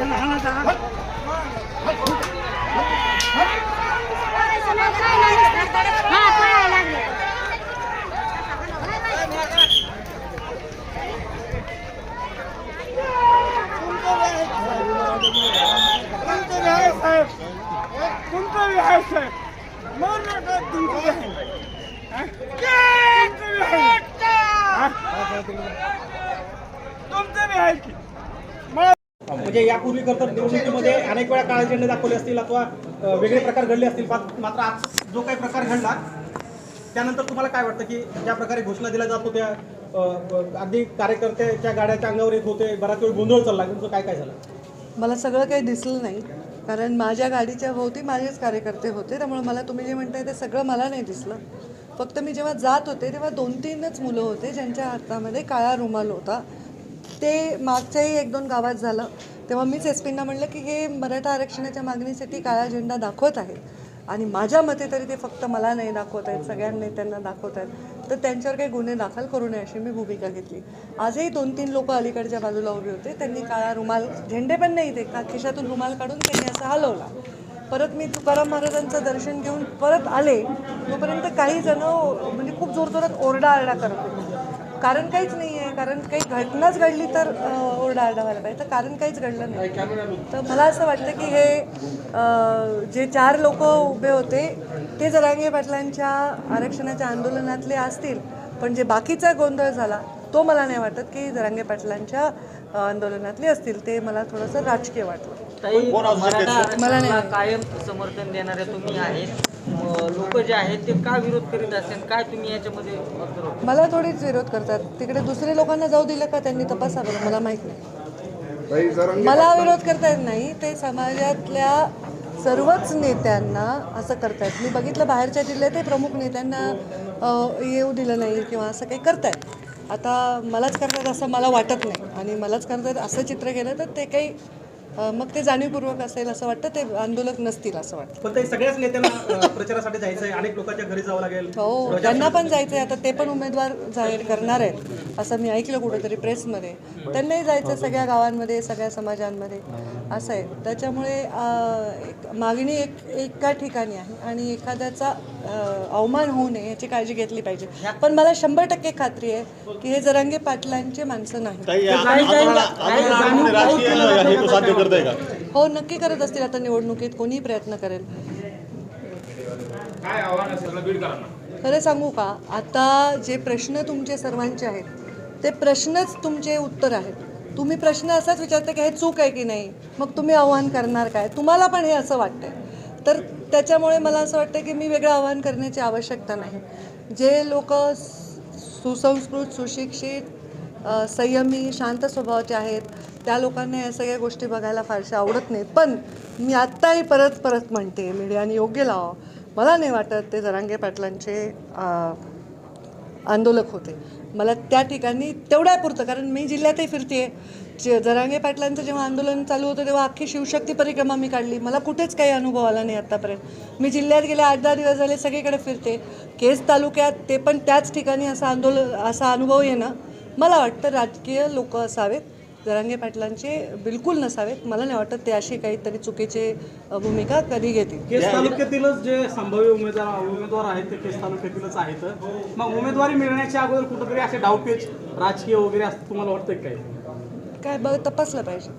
하나 하나 하나 म्हणजे यापूर्वी तर निवडणुकीमध्ये अनेक वेळा काळे झेंडे दाखवले असतील अथवा वेगळे प्रकार घडले असतील मात- मात्र आज जो काही प्रकार घडला त्यानंतर तुम्हाला काय वाटतं की ज्या प्रकारे घोषणा दिल्या जात होत्या अगदी कार्यकर्त्याच्या गाड्याच्या अंगावर येत होते बराच वेळ गोंधळ चालला तुमचं काय काय झालं? मला सगळं काही दिसलं नाही. कारण माझ्या गाडीच्या भोवती माझेच कार्यकर्ते होते त्यामुळे मला तुम्ही जे म्हणताय ते सगळं मला नाही दिसलं. फक्त मी जेव्हा जात होते तेव्हा दोन तीनच मुलं होते ज्यांच्या हातामध्ये काळा रुमाल होता. ते मागच्याही एक दोन गावात झालं. तेव्हा मीच एस पींना म्हणलं की हे मराठा आरक्षणाच्या मागणीसाठी काळा झेंडा दाखवत आहेत. आणि माझ्या मते तरी ते फक्त मला नाही दाखवत आहेत सगळ्या नेत्यांना दाखवत आहेत. तर त्यांच्यावर काही गुन्हे दाखल करू नये अशी मी भूमिका घेतली. आजही दोन तीन लोक अलीकडच्या बाजूला उभे होते. त्यांनी काळा रुमाल झेंडे पण नाही ते का खिशातून रुमाल काढून त्यांनी असं हलवला. परत मी तुकाराम महाराजांचं दर्शन घेऊन परत आले. तोपर्यंत काही जण म्हणजे खूप जोरजोरात ओरडाआरडा करत होते. कारण काहीच नाही आहे कारण काही घटनाच घडली तर ओरडाआरडा व्हायला पाहिजे. तर कारण काहीच घडलं नाही. तर मला असं वाटतं की हे जे चार लोक उभे होते ते जरांगे पाटलांच्या आरक्षणाच्या आंदोलनातले असतील पण जे बाकीचा गोंधळ झाला तो मला नाही वाटत की जरांगे पाटलांच्या आंदोलनातले असतील. ते मला थोडंसं राजकीय वाटलं मला नाही. कायम समर्थन देणारे तुम्ही आहेत. लोक जे आहेत ते का विरोध करीत असेल काय तुम्ही याच्यामध्ये मला थोडीच विरोध करतात. तिकडे दुसरे लोकांना जाऊ दिलं का त्यांनी तपासावं? मला माहीत नाही. मला विरोध करता येत नाही. ते समाजातल्या सर्वच नेत्यांना असं करतायत. मी बघितलं बाहेरच्या जिल्ह्यातही प्रमुख नेत्यांना येऊ दिलं नाही किंवा असं काही करतायत. आता मलाच करतात असं मला वाटत नाही. आणि मलाच करतात असं चित्र केलं तर ते काही मग ते जाणीवपूर्वक असेल असं वाटतं ते आंदोलक नसतील असं वाटतं. पण ते सगळ्याच नेत्यांना प्रचारासाठी जायचं आहे अनेक लोकांच्या घरी जावं लागेल. हो त्यांना पण जायचं आहे आता ते पण उमेदवार जाहीर करणार आहेत. असं मी ऐकलं कुठेतरी प्रेसमध्ये. त्यांनाही जायचं सगळ्या गावांमध्ये सगळ्या समाजांमध्ये. असं आहे. त्याच्यामुळे मागणी एक एका ठिकाणी आहे आणि एखाद्याचा अवमान होऊ नये याची काळजी घेतली पाहिजे. पण मला शंभर टक्के खात्री आहे की हे जरांगे पाटलांचे माणसं नाही हो नक्की करत असतील आता निवडणुकीत. कोणीही प्रयत्न करेल. खरं सांगू का? आता जे प्रश्न तुमचे सर्वांचे आहेत ते प्रश्नच तुमचे उत्तर आहेत. तुम्ही प्रश्न असाच विचारता की हे चूक आहे की नाही? मग तुम्ही आव्हान करणार काय? तुम्हाला पण हे असं वाटतंय. तर त्याच्यामुळे मला असं वाटतं की मी वेगळं आव्हान करण्याची आवश्यकता नाही. जे लोक सुसंस्कृत सुशिक्षित संयमी शांत स्वभावाचे आहेत त्या लोकांना या सगळ्या गोष्टी बघायला फारशा आवडत नाहीत. पण मी आत्ताही परत परत म्हणते मीडियाने योग्य लावा. मला नाही वाटत ते जरांगे पाटलांचे आंदोलक होते. मला त्या ठिकाणी तेवढ्यापुरतं कारण मी जिल्ह्यातही फिरते जे जरांगे पाटलांचं जेव्हा आंदोलन चालू होतं तेव्हा अख्खी शिवशक्ती परिक्रमा मी काढली. मला कुठेच काही अनुभव आला नाही आत्तापर्यंत मी जिल्ह्यात गेले आठ दहा दिवस झाले सगळीकडे फिरते. केस तालुक्यात ते पण त्याच ठिकाणी असा आंदोलन असा अनुभव येणं मला वाटतं राजकीय लोक असावेत. जरांगे पाटलांचे बिलकुल नसावेत. मला नाही वाटत ते अशी काहीतरी चुकीचे भूमिका कधी घेतील. केस तालुक्यातीलच जे संभाव्य उमेदवार उमेदवार आहेत ते केस तालुक्यातीलच आहेत. मग उमेदवारी मिळण्याच्या अगोदर कुठंतरी असे डावपेच राजकीय वगैरे असं तुम्हाला वाटतं का काही? काय बघ तपासलं पाहिजे.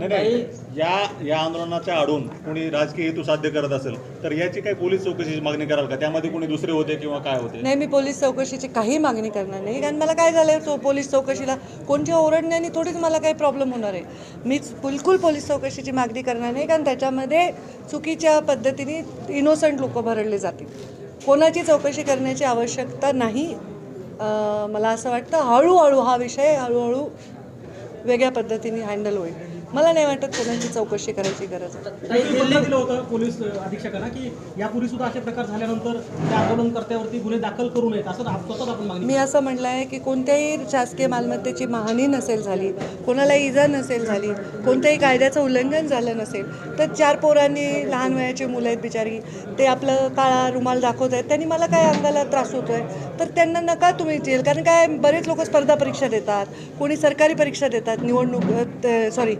नाही नाही. या या आंदोलनाच्या आडून कोणी राजकीय हेतू साध्य करत असेल तर याची काही पोलीस चौकशीची मागणी कराल का? त्यामध्ये कोणी दुसरे होते किंवा काय होते? नाही मी पोलीस चौकशीची काही मागणी करणार नाही. कारण मला काय झालं आहे पोलीस चौकशीला कोणत्या ओरडण्याने थोडीच मला काही प्रॉब्लेम होणार आहे. मी बिलकुल पोलीस चौकशीची मागणी करणार नाही कारण त्याच्यामध्ये चुकीच्या पद्धतीने इनोसंट लोक भरडले जातील. कोणाची चौकशी करण्याची आवश्यकता नाही. मला असं वाटतं हळूहळू हा विषय हळूहळू वेगळ्या पद्धतीने हँडल होईल. मला नाही वाटत कोणाची चौकशी करायची गरज आहे. ताई, तुम्ही पत्र दिलं होतं पोलीस अधीक्षकांना की यापूर्वी सुद्धा असे प्रकार झाल्यानंतर त्या आंदोलनकर्त्यावरती गुन्हे दाखल करू नयेत असं आप- स्वतःच आपण मागणी मी असं म्हटलं आहे की कोणत्याही शासकीय मालमत्तेची हानी नसेल झाली कोणाला इजा नसेल झाली कोणत्याही कायद्याचं उल्लंघन झालं नसेल तर चार पोरांनी लहान वयाची मुलं आहेत बिचारी ते आपलं काळा रुमाल दाखवत आहेत त्यांनी मला काय अंगाला त्रास होतो आहे तर त्यांना नका तुम्ही जेल कारण काय बरेच लोक स्पर्धा परीक्षा देतात कोणी सरकारी परीक्षा देतात निवडणूक सॉरी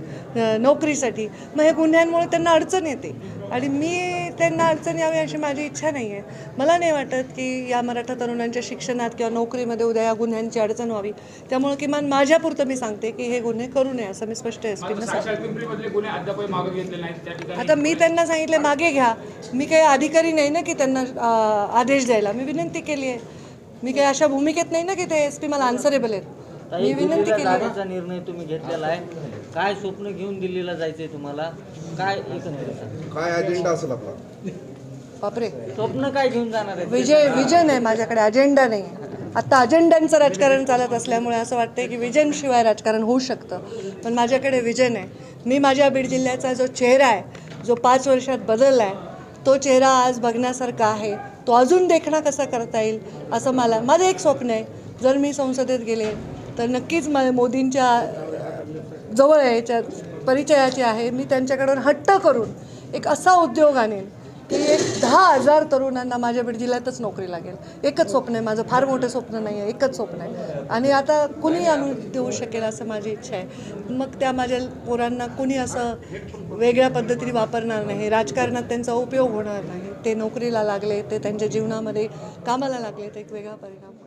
नोकरीसाठी. मग हे गुन्ह्यांमुळे त्यांना अडचण येते. आणि मी त्यांना अडचण यावी अशी माझी इच्छा नाही आहे मला नाही वाटत की या मराठा तरुणांच्या शिक्षणात किंवा नोकरीमध्ये उद्या या गुन्ह्यांची अडचण व्हावी. त्यामुळे किमान माझ्यापुरतं मी सांगते की हे गुन्हे करू नये असं मी स्पष्ट एस पीनं सांगते. आता मी त्यांना सांगितले मागे घ्या. मी काही अधिकारी नाही ना की त्यांना आदेश द्यायला. मी विनंती केली आहे. मी काही अशा भूमिकेत नाही ना की ते एस पी मला आन्सरेबल आहेत. मी विनंती केली आहे. निर्णय तुम्ही घेतलेला आहे. काय स्वप्न घेऊन दिल्लीला जायचंय तुम्हाला? काय एकंदरीत? काय अजेंडा असेल आपला? बापरे. स्वप्न काय घेऊन जाणार आहे? विजय विजन आहे माझ्याकडे अजेंडा नाही. आता अजेंड्यांचं राजकारण चालत असल्यामुळे असं वाटतंय की विजनशिवाय राजकारण होऊ शकतं. पण माझ्याकडे विजन आहे. मी माझ्या बीड जिल्ह्याचा जो चेहरा आहे जो पाच वर्षात बदलला आहे तो चेहरा आज बघण्यासारखा आहे. तो अजून देखणा कसा करता येईल असं मला माझं एक स्वप्न आहे. जर मी संसदेत गेले तर नक्कीच मला मोदींच्या जवळ याच्या परिचयाचे आहे. मी त्यांच्याकडून हट्ट करून एक असा उद्योग आणेन की एक दहा हजार तरुणांना माझ्या बीड जिल्ह्यातच नोकरी लागेल. एकच स्वप्न आहे माझं फार मोठं स्वप्न नाही आहे एकच स्वप्न आहे. आणि आता कुणी आणून देऊ शकेल असं माझी इच्छा आहे. मग त्या माझ्या पोरांना कुणी असं वेगळ्या पद्धतीने वापरणार नाही. राजकारणात त्यांचा उपयोग होणार नाही. ते नोकरीला लागले ते त्यांच्या जीवनामध्ये कामाला लागले तर एक वेगळा परिणाम.